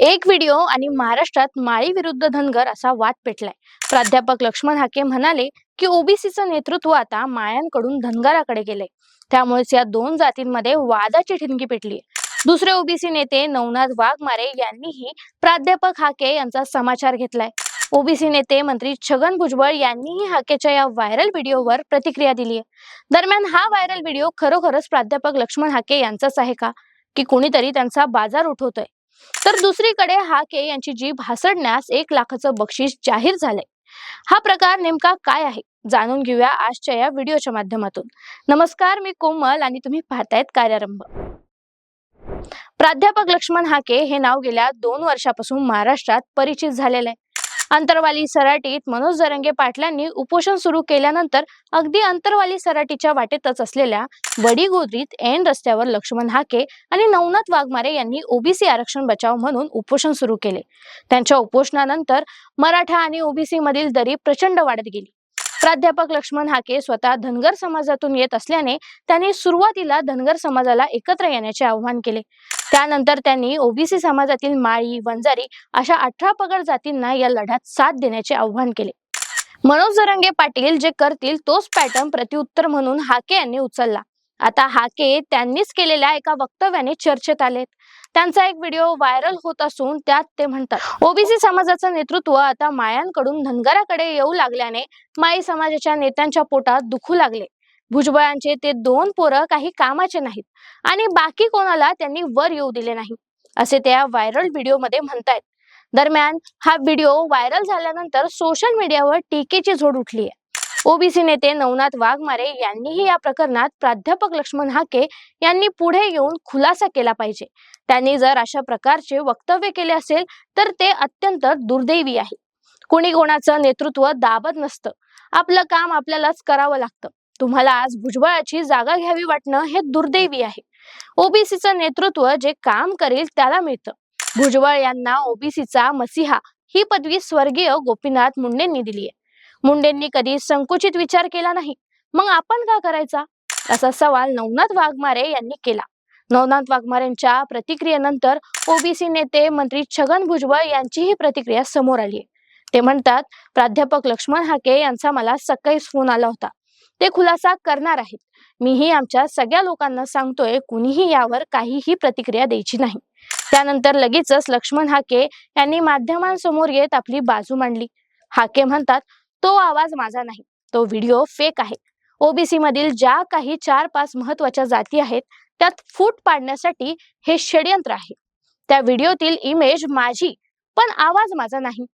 एक व्हिडिओ आणि महाराष्ट्रात माळी विरुद्ध धनगर असा वाद पेटलाय. प्राध्यापक लक्ष्मण हाके म्हणाले की ओबीसीचं नेतृत्व आता माळ्यांकडून धनगराकडे गेले त्यामुळेच या दोन जातींमध्ये वादाची ठिणगी पेटली दुसरे ओबीसी नेते नवनाथ वाघमारे यांनीही प्राध्यापक हाके यांचा समाचार घेतलाय. ओबीसी नेते मंत्री छगन भुजबळ यांनीही हाकेच्या या व्हायरल व्हिडिओवर प्रतिक्रिया दिली आहे दरम्यान हा व्हायरल व्हिडिओ खरोखरच प्राध्यापक लक्ष्मण हाके यांचाच आहे का? की कोणीतरी त्यांचा बाजार उठवतोय? तर दुसरीकडे हाके यांची जीभ हासडण्यास एक लाखाचं बक्षीस जाहीर झालंय. हा प्रकार नेमका काय आहे? जाणून घेऊया आजच्या या व्हिडिओच्या माध्यमातून. नमस्कार मी कोमल आणि तुम्ही पाहतायत कार्यारंभ. प्राध्यापक लक्ष्मण हाके हे नाव गेल्या दोन वर्षापासून महाराष्ट्रात परिचित झालेलं आहे. अंतरवाली सराटीत मनोज जरंगे पाटलांनी उपोषण सुरू केल्यानंतर अगदी अंतरवाली सराटीच्या वाटेतच असलेल्या वडीगोद्रीत एन रस्त्यावर लक्ष्मण हाके आणि नवनाथ वाघमारे यांनी ओबीसी आरक्षण बचाव म्हणून उपोषण सुरू केले. त्यांच्या उपोषणानंतर मराठा आणि ओबीसी मधील दरी प्रचंड वाढत गेली. प्राध्यापक लक्ष्मण हाके स्वतः धनगर समाजातून येत असल्याने त्यांनी सुरुवातीला धनगर समाजाला एकत्र येण्याचे आवाहन केले. त्यानंतर त्यांनी ओबीसी समाजातील माळी वंजारी अशा अठरा पगड जातींना या लढ्यात साथ देण्याचे आवाहन केले. मनोज जरंगे पाटील जे करतील तोच पॅटर्न प्रत्युत्तर म्हणून हाके यांनी उचलला. आता हाके त्यांनीच केलेल्या एका वक्तव्याने चर्चेत आलेत. त्यांचा एक व्हिडिओ व्हायरल होत असून त्यात ते म्हणतात ओबीसी समाजाचं नेतृत्व आता मायांकडून धनगराकडे येऊ लागल्याने माई समाजाच्या नेत्यांच्या पोटात दुखू लागले. भुजबळांचे ते दोन पोरं काही कामाचे नाहीत आणि बाकी कोणाला त्यांनी वर येऊ दिले नाही. असे त्या व्हायरल व्हिडिओमध्ये म्हणतायत. दरम्यान हा व्हिडिओ व्हायरल झाल्यानंतर सोशल मीडियावर टीकेची झोड उठली आहे ओबीसी नेते नवनाथ वाघमारे यांनीही या प्रकरणात प्राध्यापक लक्ष्मण हाके यांनी पुढे येऊन खुलासा केला पाहिजे. त्यांनी जर अशा प्रकारचे वक्तव्य केले असेल तर ते अत्यंत दुर्दैवी आहे. कोणी कोणाचं नेतृत्व दाबत नसतं. आपलं काम आपल्यालाच करावं लागतं. तुम्हाला आज भुजबळाची जागा घ्यावी वाटणं हे दुर्दैवी आहे. ओबीसीचं नेतृत्व जे काम करेल त्याला मिळतं. भुजबळ यांना ओबीसीचा मसिहा ही पदवी स्वर्गीय गोपीनाथ मुंडेंनी दिली आहे मुंडेंनी कधी संकुचित विचार केला नाही. मग आपण का करायचा? असा सवाल नवनाथ वाघमारे यांनी केला. नवनाथ वाघमारेंच्या प्रतिक्रियेनंतर ओबीसी नेते मंत्री छगन भुजबळ यांचीही प्रतिक्रिया समोर आली ते म्हणतात प्राध्यापक लक्ष्मण हाके यांचा मला सकाळीच फोन आला होता. ते खुलासा करणार आहेत. मीही आमच्या सगळ्या लोकांना सांगतोय कुणीही यावर काहीही प्रतिक्रिया द्यायची नाही. त्यानंतर लगेचच लक्ष्मण हाके यांनी माध्यमांसमोर येत आपली बाजू मांडली. हाके म्हणतात तो आवाज माझा नाही. तो व्हिडिओ फेक आहे. ओबीसी मधील ज्या काही चार पाच महत्त्वाच्या जाती आहेत त्यात फूट पाडण्यासाठी हे षडयंत्र आहे. त्या व्हिडिओतील इमेज माझी पण आवाज माझा नाही.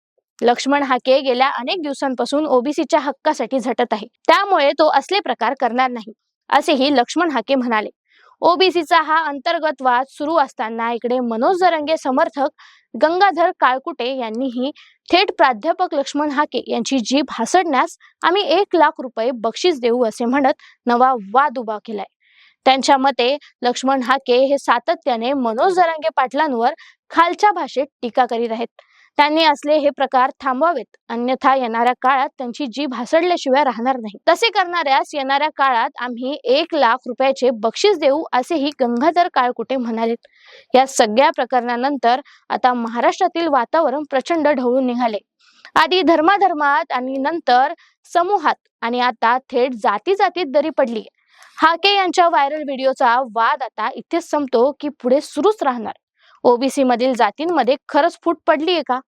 लक्ष्मण हाके गेल्या अनेक दिवसांपासून ओबीसीच्या हक्कासाठी झटत आहे. त्यामुळे तो असले प्रकार करणार नाही असेही लक्ष्मण हाके म्हणाले. ओबीसीचा हा अंतर्गत वाद सुरू असताना इकडे मनोज जरंगे समर्थक गंगाधर काळकुटे यांनीही थेट प्राध्यापक लक्ष्मण हाके यांची जीभ हासडण्यास आम्ही एक लाख रुपये बक्षीस देऊ असे म्हणत नवा वाद उभा केलाय. त्यांच्या मते लक्ष्मण हाके हे सातत्याने मनोज जरांगे पाटलांवर खालच्या भाषेत टीका करीत आहेत. त्यांनी असले हे प्रकार थांबवावेत. अन्यथा येणाऱ्या काळात त्यांची जीभ हासडल्याशिवाय राहणार नाही. तसे करणाऱ्यास येणाऱ्या काळात आम्ही एक लाख रुपयाचे बक्षीस देऊ असेही गंगाधर काळकुटे म्हणाले. या सगळ्या प्रकरणानंतर आता महाराष्ट्रातील वातावरण प्रचंड ढवळून निघाले. आधी धर्माधर्मात आणि नंतर समूहात आणि आता थेट जाती जातीत दरी पडली. हाके यांच्या व्हायरल व्हिडिओचा वाद आता इथेच संपतो की पुढे सुरूच राहणार. ओबीसी मधील जातींमध्ये खरंच फूट पडलीये का?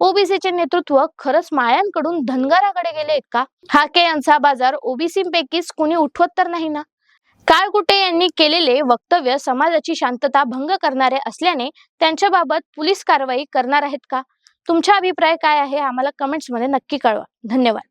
ओबीसीचे नेतृत्व खरंच माळ्यांकडून धनगराकडे गेले का? हाके यांचा बाजार ओबीसी पैकीच कुणी उठवत तर नाही ना? काळ कुटे यांनी केलेले वक्तव्य समाजाची शांतता भंग करणारे असल्याने त्यांच्याबाबत पोलीस कारवाई करणार आहेत का? तुमचा अभिप्राय काय आहे? आम्हाला कमेंट्समध्ये नक्की कळवा. धन्यवाद.